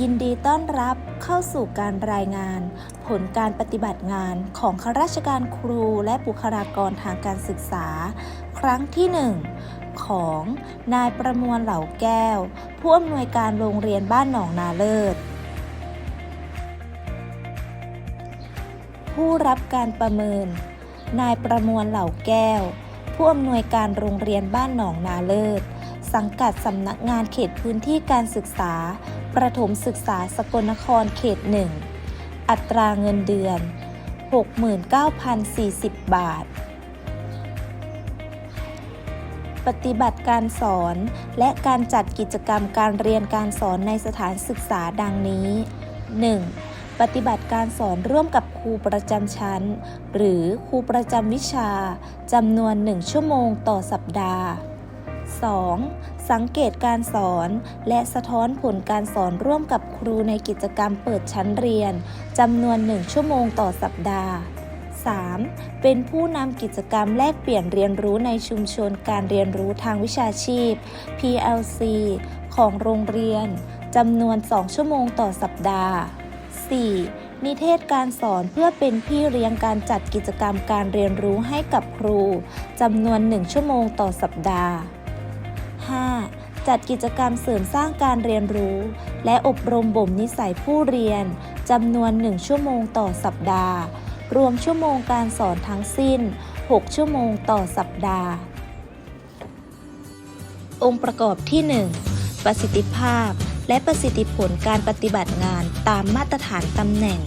ยินดีต้อนรับเข้าสู่การรายงาน ผลการปฏิบัติงานของข้าราชการครูและบุคลากรทางการศึกษา ครั้งที่ 1 ของนายประมวลเหล่าแก้ว ผู้อำนวยการโรงเรียนบ้านหนองนาเลิศ ผู้รับการประเมิน นายประมวลเหล่าแก้ว ผู้อำนวยการโรงเรียนบ้านหนองนาเลิศสังกัดสำนักงานเขตพื้นที่การศึกษา ประถมศึกษาสกลนครเขตหนึ่งอัตราเงินเดือน 69,040 บาท ปฏิบัติการสอนและการจัดกิจกรรมการเรียนการสอนในสถานศึกษาดังนี้ 1. ปฏิบัติการสอนร่วมกับครูประจำชั้น หรือครูประจำวิชาจำนวน 1 ชั่วโมงต่อสัปดาห์ 2. สังเกตการสอนและสะท้อนผลการสอนร่วมกับครูในกิจกรรมเปิดชั้นเรียนจำนวน 1 ชั่วโมงต่อสัปดาห์ 3. เป็นผู้นำกิจกรรมแลกเปลี่ยนเรียนรู้ในชุมชนการเรียนรู้ทางวิชาชีพ PLC ของโรงเรียนจำนวน 2 ชั่วโมงต่อสัปดาห์ 4. นิเทศการสอนเพื่อเป็นพี่เลี้ยงการจัดกิจกรรมการเรียนรู้ให้กับครูจำนวน 1 ชั่วโมงต่อสัปดาห์ จัดกิจกรรมเสริมสร้างการเรียนรู้ และอบรมบ่มนิสัยผู้เรียนจำนวน 1 ชั่วโมงต่อสัปดาห์ รวมชั่วโมงการสอนทั้งสิ้น 6 ชั่วโมงต่อสัปดาห์ องค์ประกอบที่ 1 ประสิทธิภาพ และประสิทธิผลการปฏิบัติงานตามมาตรฐานตำแหน่ง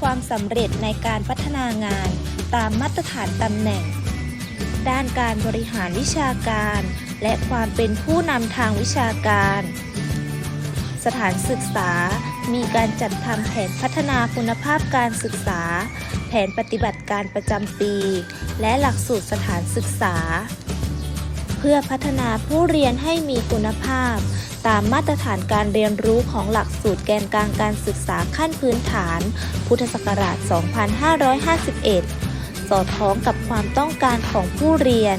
ความสำเร็จในการพัฒนางานตามมาตรฐานตำแหน่ง ด้านการบริหารวิชาการ และความเป็นผู้นำทางวิชาการ สถานศึกษา มีการจัดทำแผนพัฒนาคุณภาพการศึกษา แผนปฏิบัติการประจำปี และหลักสูตรสถานศึกษา เพื่อพัฒนาผู้เรียนให้มีคุณภาพ ตามมาตรฐานการเรียนรู้ของหลักสูตรแกนกลางการศึกษาขั้นพื้นฐาน พุทธศักราช 2551 สอดคล้องกับความต้องการของผู้เรียน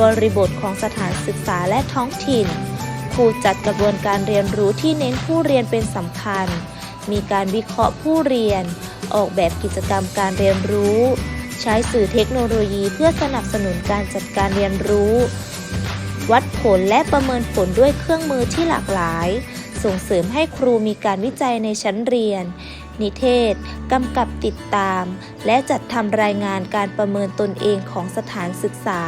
บริบทของสถานศึกษาและท้องถิ่น ครูจัดกระบวนการเรียนรู้ที่เน้นผู้เรียนเป็นสำคัญ มีการวิเคราะห์ผู้เรียน ออกแบบกิจกรรมการเรียนรู้ ใช้สื่อเทคโนโลยีเพื่อสนับสนุนการจัดการเรียนรู้ วัดผลและประเมินผลด้วยเครื่องมือที่หลากหลาย ส่งเสริมให้ครูมีการวิจัยในชั้นเรียน นิเทศ กำกับติดตาม และจัดทำรายงานการประเมินตนเองของสถานศึกษา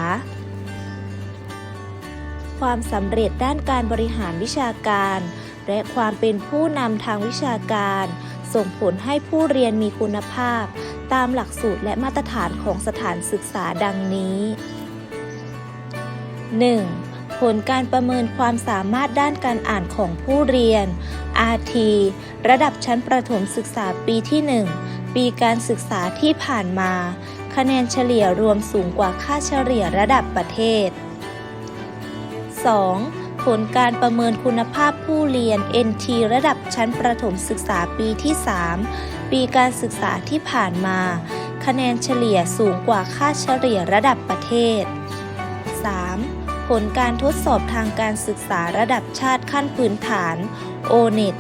ความสำเร็จด้านการบริหารวิชาการ และความเป็นผู้นำทางวิชาการ ส่งผลให้ผู้เรียนมีคุณภาพ ตามหลักสูตรและมาตรฐานของสถานศึกษาดังนี้ 1. ผลการประเมินความสามารถด้านการอ่านของผู้เรียน RT ระดับชั้นประถมศึกษาปีที่ 1 ปีการศึกษาที่ผ่านมา คะแนนเฉลี่ยรวมสูงกว่าค่าเฉลี่ยระดับประเทศ 2. ผลการประเมินคุณภาพผู้เรียน NT ระดับชั้นประถมศึกษาปีที่ 3 ปีการศึกษาที่ผ่านมา คะแนนเฉลี่ยสูงกว่าค่าเฉลี่ยระดับประเทศ 3. ผลการทดสอบทางการศึกษาระดับชาติขั้นพื้นฐาน O-NET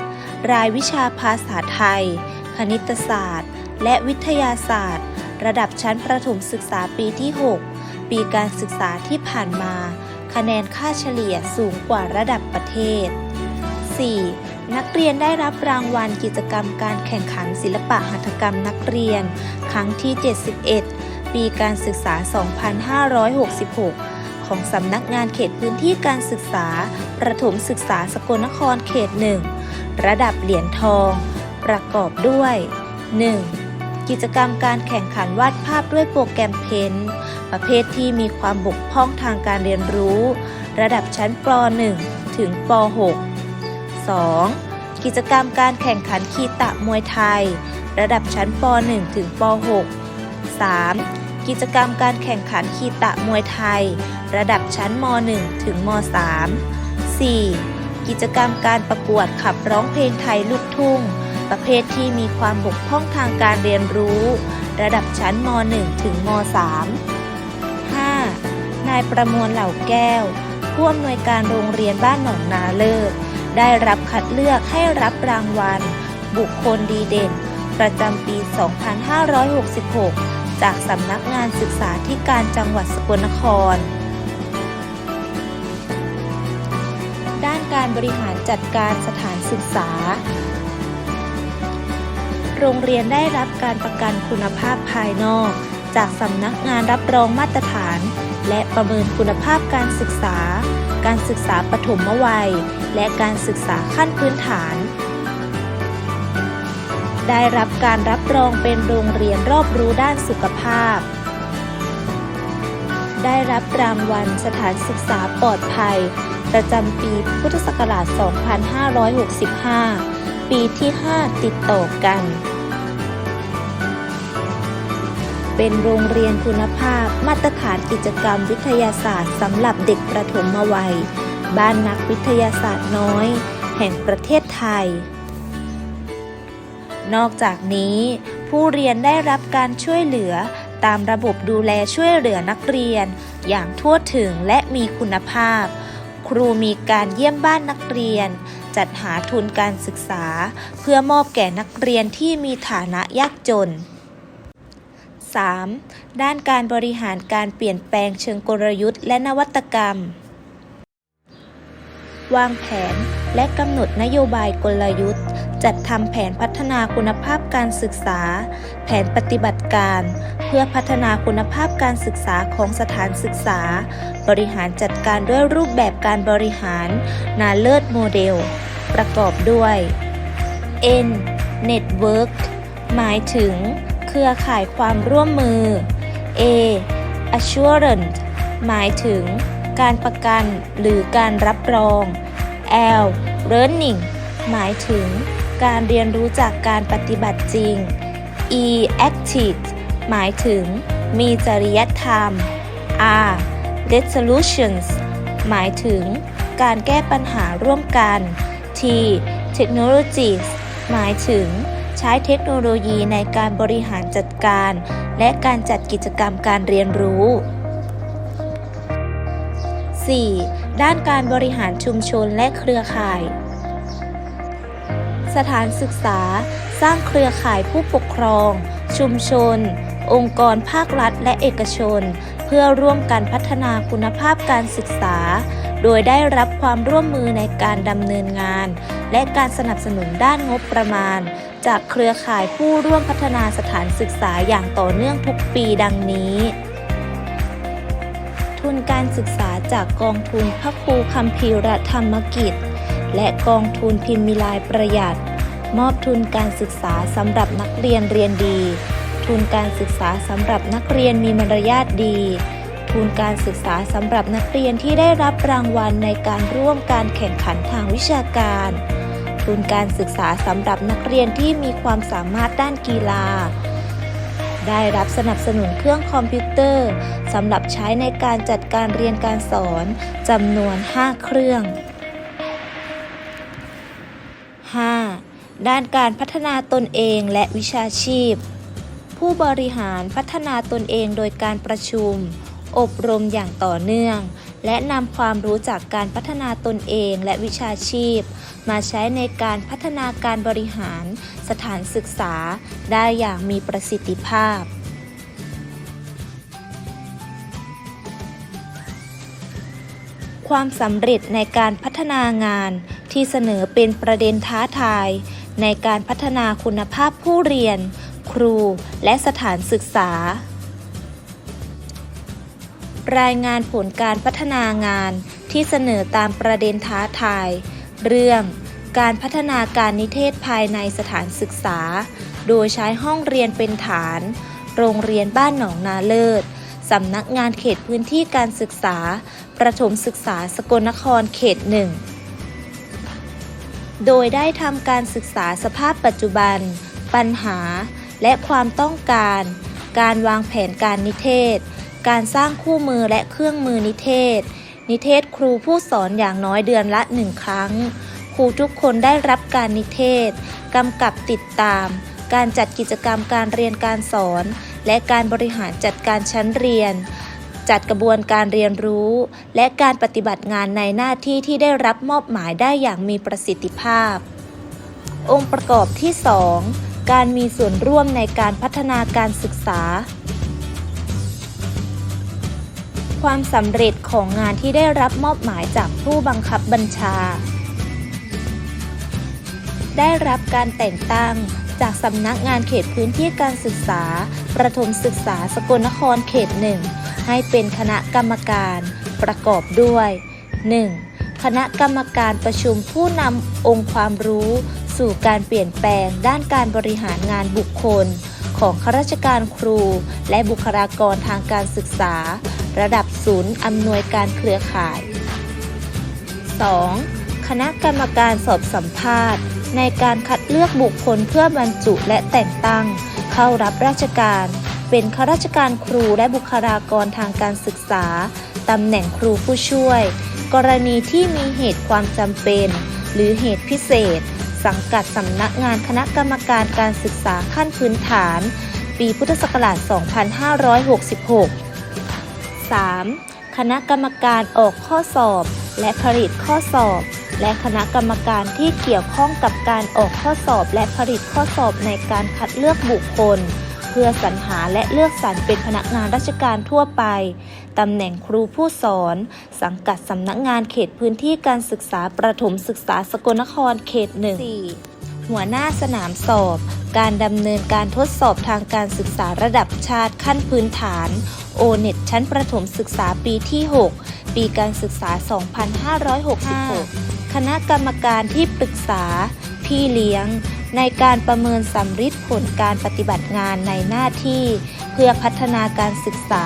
รายวิชาภาษาไทย คณิตศาสตร์ และวิทยาศาสตร์ ระดับชั้นประถมศึกษาปีที่ 6 ปีการศึกษาที่ผ่านมา คะแนนค่าเฉลี่ยสูงกว่าระดับประเทศ 4. นักเรียนได้รับรางวัลกิจกรรมการแข่งขันศิลปะหัตถกรรมนักเรียน ครั้งที่ 71 ปีการศึกษา 2566 ของสำนักงานเขตพื้นที่การศึกษา ประถมศึกษาสกลนครเขต1ระดับเหรียญทอง ประกอบด้วย 1. กิจกรรมการแข่งขันวาดภาพด้วยโปรแกรมเพนประเภทที่มีความบกพร่องทางการเรียนรู้ ระดับชั้นป .1 ถึงป .6 2. กิจกรรมการแข่งขันคีตะมวยไทย ระดับชั้นป .1 ถึงป .6 3. กิจกรรมการแข่งขันคีตะมวยไทย ระดับชั้นม .1 ถึงม .3 4. กิจกรรมการประกวดขับร้องเพลงไทยลูกทุ่ง ประเภทที่มีความบกพร่องทางการเรียนรู้ ระดับชั้นม .1 ถึงม .3 5. นายประมวลเหล่าแก้ว ผู้อำนวยการโรงเรียนบ้านหนองนาเลิศได้รับคัดเลือกให้รับรางวัล บุคคลดีเด่น ประจำปี 2566 จากสำนักงานศึกษาธิการจังหวัดสกลนคร ด้านการบริหารจัดการสถานศึกษา โรงเรียนได้รับการประกันคุณภาพภายนอก จากสำนักงานรับรองมาตรฐาน และประเมินคุณภาพการศึกษา การศึกษาปฐมวัย และการศึกษาขั้นพื้นฐาน ได้รับการรับรองเป็นโรงเรียนรอบรู้ด้านสุขภาพ ได้รับรางวัลสถานศึกษาปลอดภัย ประจำปีพุทธศักราช 2565 ปีที่ 5 ติดต่อกัน เป็นโรงเรียนคุณภาพมาตรฐานกิจกรรมวิทยาศาสตร์สำหรับเด็กประถมวัย บ้านนักวิทยาศาสตร์น้อย แห่งประเทศไทย นอกจากนี้ ผู้เรียนได้รับการช่วยเหลือตามระบบดูแลช่วยเหลือนักเรียน อย่างทั่วถึงและมีคุณภาพ ครูมีการเยี่ยมบ้านนักเรียน จัดหาทุนการศึกษา เพื่อมอบแก่นักเรียนที่มีฐานะยากจน 3. ด้านการบริหารการเปลี่ยนแปลงเชิงกลยุทธ์และนวัตกรรม วางแผน และกำหนดนโยบายกลยุทธ์ จัดทำแผนพัฒนาคุณภาพการศึกษา แผนปฏิบัติการ เพื่อพัฒนาคุณภาพการศึกษาของสถานศึกษา บริหารจัดการด้วยรูปแบบการบริหาร นาเลิศโมเดล ประกอบด้วย N Network หมายถึง เครือข่ายความร่วมมือ A Assurance หมายถึง การประกันหรือการรับรอง L Learning หมายถึงการเรียนรู้จากการปฏิบัติจริง E Active หมายถึงมีจริยธรรม R Resolutions หมายถึงการแก้ปัญหาร่วมกัน T Technologies หมายถึงใช้เทคโนโลยีในการบริหารจัดการ และการจัดกิจกรรมการเรียนรู้ 4. ด้านการบริหารชุมชนและเครือข่าย สถานศึกษา สร้างเครือข่ายผู้ปกครอง ชุมชน องค์กรภาครัฐและเอกชน เพื่อร่วมกันพัฒนาคุณภาพการศึกษา โดยได้รับความร่วมมือในการดำเนินงาน และการสนับสนุนด้านงบประมาณ จากเครือข่ายผู้ร่วมพัฒนาสถานศึกษาอย่างต่อเนื่องทุกปีดังนี้ ทุนการศึกษาจากกองทุนพระครูคัมภีรธรรมกิจ และกองทุนพิมพ์มิลายประหยัด มอบทุนการศึกษาสำหรับนักเรียนเรียนดี ทุนการศึกษาสำหรับนักเรียนมีมารยาทดี ทุนการศึกษาสำหรับนักเรียนที่ได้รับรางวัลในการร่วมการแข่งขันทางวิชาการ ทุนการศึกษาสำหรับนักเรียนที่มีความสามารถด้านกีฬา ได้รับสนับสนุนเครื่องคอมพิวเตอร์สำหรับใช้ในการจัดการเรียนการสอนจำนวน 5 เครื่อง 5. ด้านการพัฒนาตนเองและวิชาชีพ ผู้บริหารพัฒนาตนเองโดยการประชุม อบรมอย่างต่อเนื่อง และนำความรู้จากการพัฒนาตนเองและวิชาชีพ มาใช้ในการพัฒนาการบริหารสถานศึกษาได้อย่างมีประสิทธิภาพ ความสำเร็จในการพัฒนางานที่เสนอเป็นประเด็นท้าทาย ในการพัฒนาคุณภาพผู้เรียน ครูและสถานศึกษา รายงานผลการพัฒนางานที่เสนอตามประเด็นท้าทาย เรื่องการพัฒนาการนิเทศภายในสถานศึกษา โดยใช้ห้องเรียนเป็นฐาน โรงเรียนบ้านหนองนาเลิศสำนักงานเขตพื้นที่การศึกษา ประถมศึกษาสกลนครเขตหนึ่ง โดยได้ทำการศึกษาสภาพปัจจุบัน ปัญหา และความต้องการ การวางแผนการนิเทศ การสร้างคู่มือและเครื่องมือนิเทศ นิเทศครูผู้สอนอย่างน้อยเดือนละหนึ่งครั้ง ครูทุกคนได้รับการนิเทศกำกับติดตาม การจัดกิจกรรมการเรียนการสอน และการบริหารจัดการชั้นเรียน จัดกระบวนการเรียนรู้ และการปฏิบัติงานในหน้าที่ที่ได้รับมอบหมายได้อย่างมีประสิทธิภาพ องค์ประกอบที่ 2การมีส่วนร่วมในการพัฒนาการศึกษา ความสำเร็จของงานที่ได้รับมอบหมายจากผู้บังคับบัญชา ได้รับการแต่งตั้งจากสำนักงานเขตพื้นที่การศึกษา ประถมศึกษาสกลนครเขตหนึ่งให้เป็นคณะกรรมการประกอบด้วย 1. คณะกรรมการประชุมผู้นำองค์ความรู้ สู่การเปลี่ยนแปลงด้านการบริหารงานบุคคล ของข้าราชการครู และบุคลากรทางการศึกษา ระดับศูนย์อำนวยการเครือข่าย 2. คณะกรรมการสอบสัมภาษณ์ ในการคัดเลือกบุคคลเพื่อบรรจุและแต่งตั้ง เข้ารับราชการ เป็นข้าราชการครูและบุคลากรทางการศึกษาตำแหน่งครูผู้ช่วย กรณีที่มีเหตุความจำเป็น หรือเหตุพิเศษ สังกัดสำนักงานคณะกรรมการการศึกษาขั้นพื้นฐาน ปีพุทธศักราช 2566 3. คณะกรรมการออกข้อสอบ และผลิตข้อสอบ และคณะกรรมการที่เกี่ยวข้องกับการออกข้อสอบ และผลิตข้อสอบในการคัดเลือกบุคคล เพื่อสรรหาและเลือกสรรเป็นพนักงานราชการทั่วไปตำแหน่งครูผู้สอน สังกัดสำนักงานเขตพื้นที่การศึกษาประถมศึกษาสกลนครเขตหนึ่ง 4. หัวหน้าสนามสอบ การดำเนินการทดสอบทางการศึกษาระดับชาติขั้นพื้นฐาน โอเน็ตชั้นประถมศึกษาปีที่ 6 ปีการศึกษา 2566 คณะกรรมการที่ปรึกษา พี่เลี้ยง ในการประเมินสำฤทธิ์ผลการปฏิบัติงานในหน้าที่ เพื่อพัฒนาการศึกษา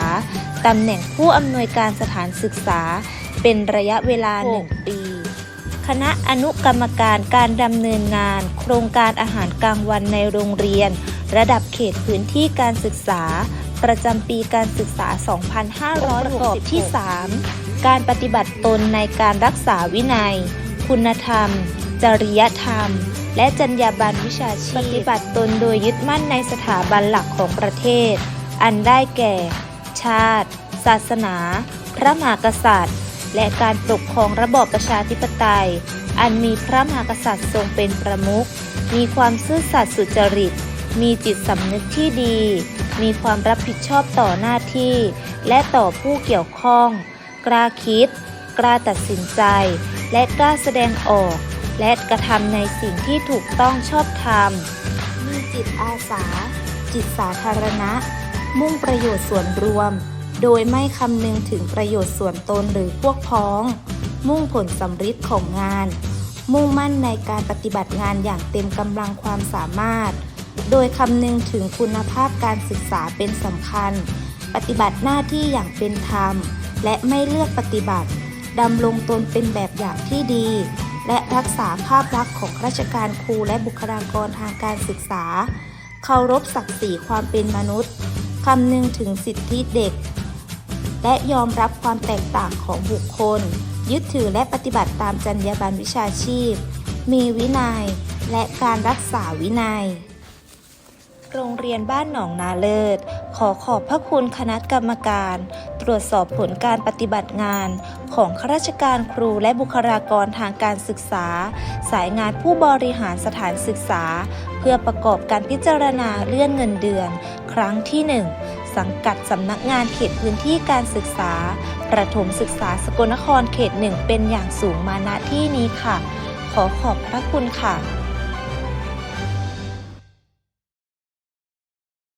ตำแหน่งผู้อำนวยการสถานศึกษา เป็นระยะเวลา 1 ปี คณะอนุกรรมการการดำเนินงาน โครงการอาหารกลางวันในโรงเรียน ระดับเขตพื้นที่การศึกษา ประจำปีการศึกษา 2560ที่ 3 การปฏิบัติตนในการรักษาวินัย คุณธรรม จริยธรรม และจรรยาบรรณวิชาชีพ ปฏิบัติตนโดยยึดมั่นในสถาบันหลักของประเทศ อันได้แก่ ชาติ ศาสนา พระมหากษัตริย์ และการปกครองระบอบประชาธิปไตย อันมีพระมหากษัตริย์ทรงเป็นประมุขมีความซื่อสัตย์สุจริต มีจิตสำนึกที่ดี มีความรับผิดชอบต่อหน้าที่ และต่อผู้เกี่ยวข้อง กล้าคิด กล้าตัดสินใจ และกล้าแสดงออก และกระทำในสิ่งที่ถูกต้องชอบธรรม มีจิตอาสา จิตสาธารณะ มุ่งประโยชน์ส่วนรวม โดยไม่คำนึงถึงประโยชน์ส่วนตนหรือพวกพ้อง มุ่งผลสำฤทธิ์ของงาน มุ่งมั่นในการปฏิบัติงานอย่างเต็มกำลังความสามารถ โดยคำนึงถึงคุณภาพการศึกษาเป็นสำคัญ ปฏิบัติหน้าที่อย่างเป็นธรรม และไม่เลือกปฏิบัติดำรงตนเป็นแบบอย่างที่ดี และรักษาภาพลักษณ์ของราชการครูและบุคลากรทางการศึกษา เคารพศักดิ์ศรีความเป็นมนุษย์คำนึงถึงสิทธิเด็ก และยอมรับความแตกต่างของบุคคล ยึดถือและปฏิบัติตามจรรยาบรรณวิชาชีพ มีวินัย และการรักษาวินัย โรงเรียนบ้านหนองนาเลิศ ขอขอบพระคุณคณะกรรมการ ตรวจสอบผลการปฏิบัติงาน ของข้าราชการครูและบุคลากรทางการศึกษา สายงานผู้บริหารสถานศึกษา เพื่อประกอบการพิจารณาเลื่อนเงินเดือน ครั้งที่ 1 สังกัดสำนักงานเขตพื้นที่การศึกษา ประถมศึกษาสกลนครเขตหนึ่งเป็นอย่างสูงมาณที่นี้ค่ะ ขอขอบพระคุณค่ะ